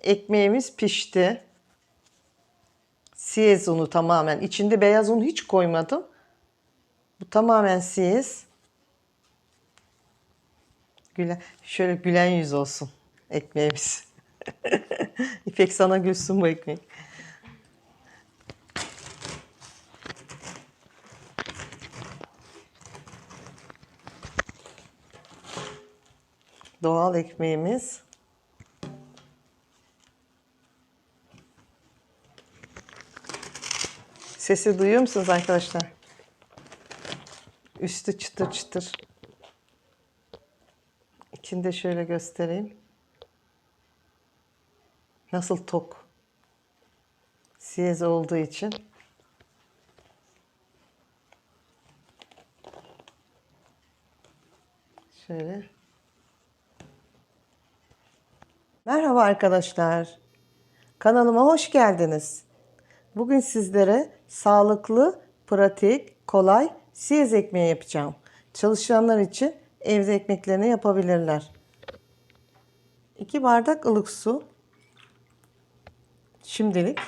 Ekmeğimiz pişti. Siyez unu tamamen. İçinde beyaz un hiç koymadım. Bu tamamen siyez. Gülen, şöyle gülen yüz olsun ekmeğimiz. İpek sana gülsün bu ekmek. Doğal ekmeğimiz. Sesi duyuyor musunuz arkadaşlar? Üstü çıtır çıtır. İçinde şöyle göstereyim. Nasıl tok. Siyez olduğu için. Şöyle. Merhaba arkadaşlar. Kanalıma hoş geldiniz. Bugün sizlere sağlıklı, pratik, kolay siyez ekmeği yapacağım. Çalışanlar için evde ekmeklerini yapabilirler. 2 bardak ılık su. Şimdilik.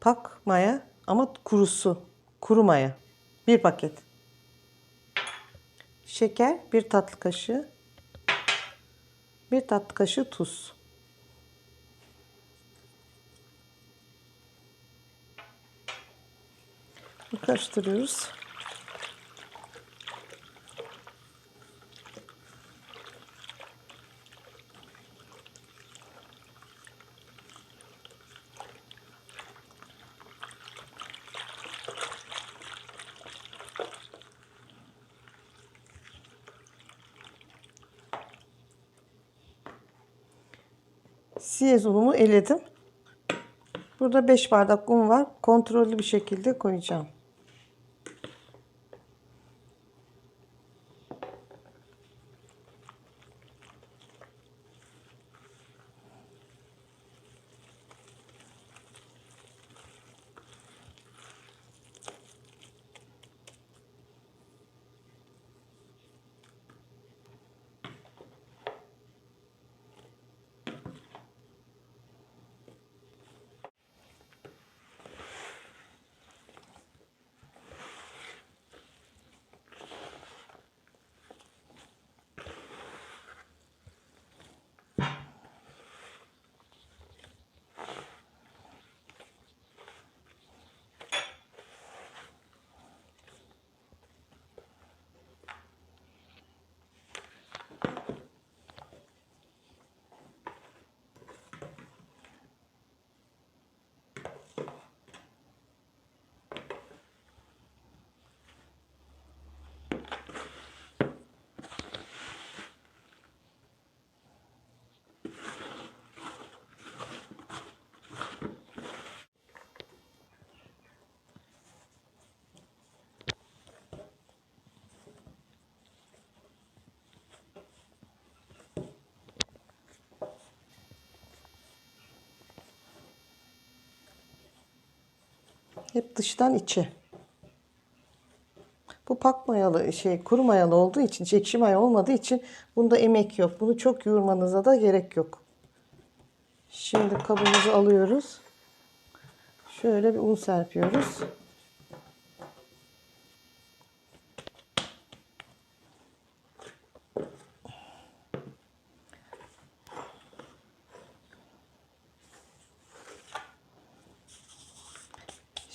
Pak maya ama kurusu. Kuru maya. Bir paket. Şeker bir tatlı kaşığı. Bir tatlı kaşığı tuz. Karıştırıyoruz. Siyez unumu eledim. Burada 5 bardak un var. Kontrollü bir şekilde koyacağım. Hep dıştan içe. Bu pak mayalı şey kuru mayalı olduğu için, ekşi maya olmadığı için bunda emek yok. Bunu çok yoğurmanıza da gerek yok. Şimdi kabımızı alıyoruz. Şöyle bir un serpiyoruz.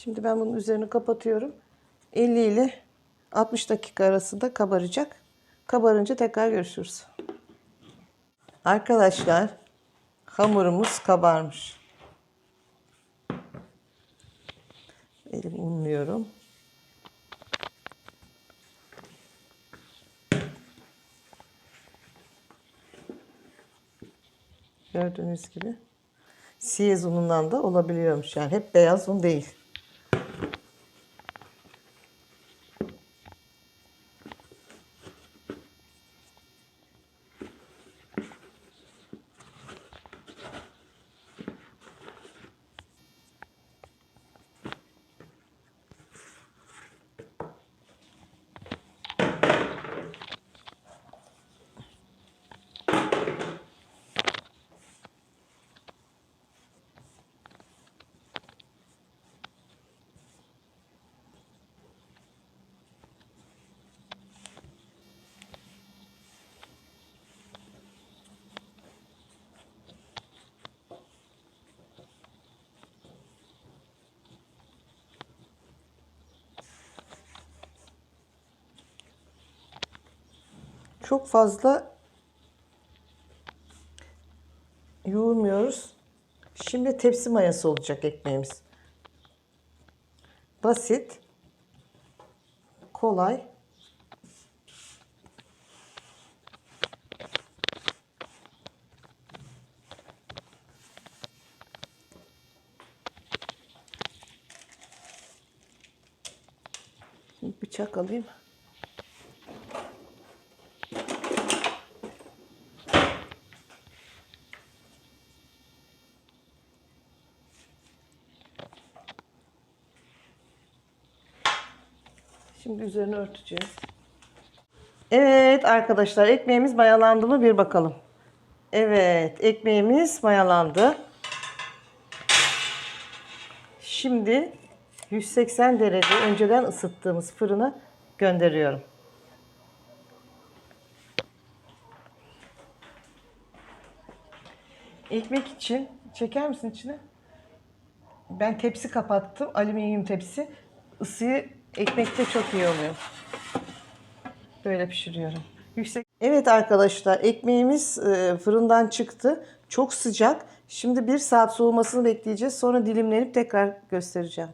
Şimdi ben bunun üzerini kapatıyorum. 50 ile 60 dakika arasında kabaracak. Kabarınca tekrar görüşürüz. Arkadaşlar hamurumuz kabarmış. Elim unluyorum. Gördüğünüz gibi. Siyez unundan da olabiliyormuş yani. Hep beyaz un değil. Çok fazla yoğurmuyoruz. Şimdi tepsi mayası olacak ekmeğimiz. Basit, kolay. Bıçak alayım. Şimdi üzerine örteceğiz. Evet arkadaşlar ekmeğimiz mayalandı mı bir bakalım. Evet ekmeğimiz mayalandı. Şimdi 180 derece önceden ısıttığımız fırına gönderiyorum. Ekmek için çeker misin içine? Ben tepsi kapattım. Alüminyum tepsi. Isıyı ekmekte çok iyi oluyor. Böyle pişiriyorum. Yüksek. Evet arkadaşlar ekmeğimiz e, fırından çıktı. Çok sıcak. Şimdi bir saat soğumasını bekleyeceğiz. Sonra dilimlenip tekrar göstereceğim.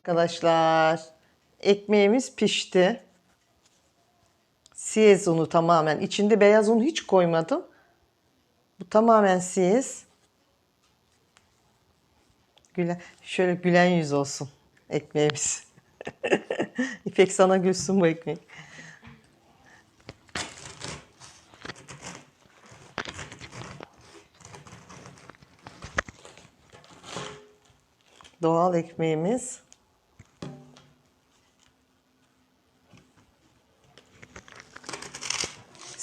Arkadaşlar ekmeğimiz pişti. Siyez unu tamamen. İçinde beyaz un hiç koymadım. Bu tamamen siyez. Gülen, şöyle gülen yüz olsun ekmeğimiz. İpek sana gülsün bu ekmek. Doğal ekmeğimiz.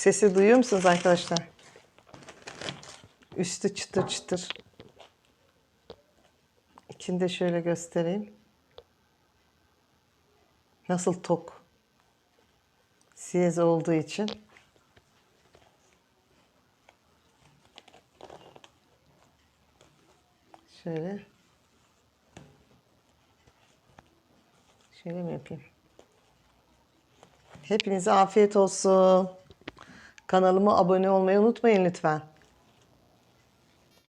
Sesi duyuyor musunuz arkadaşlar? Üstü çıtır çıtır. İçini de şöyle göstereyim. Nasıl tok. Siyez olduğu için. Şöyle. Şöyle mi yapayım? Hepinize afiyet olsun. Kanalıma abone olmayı unutmayın lütfen.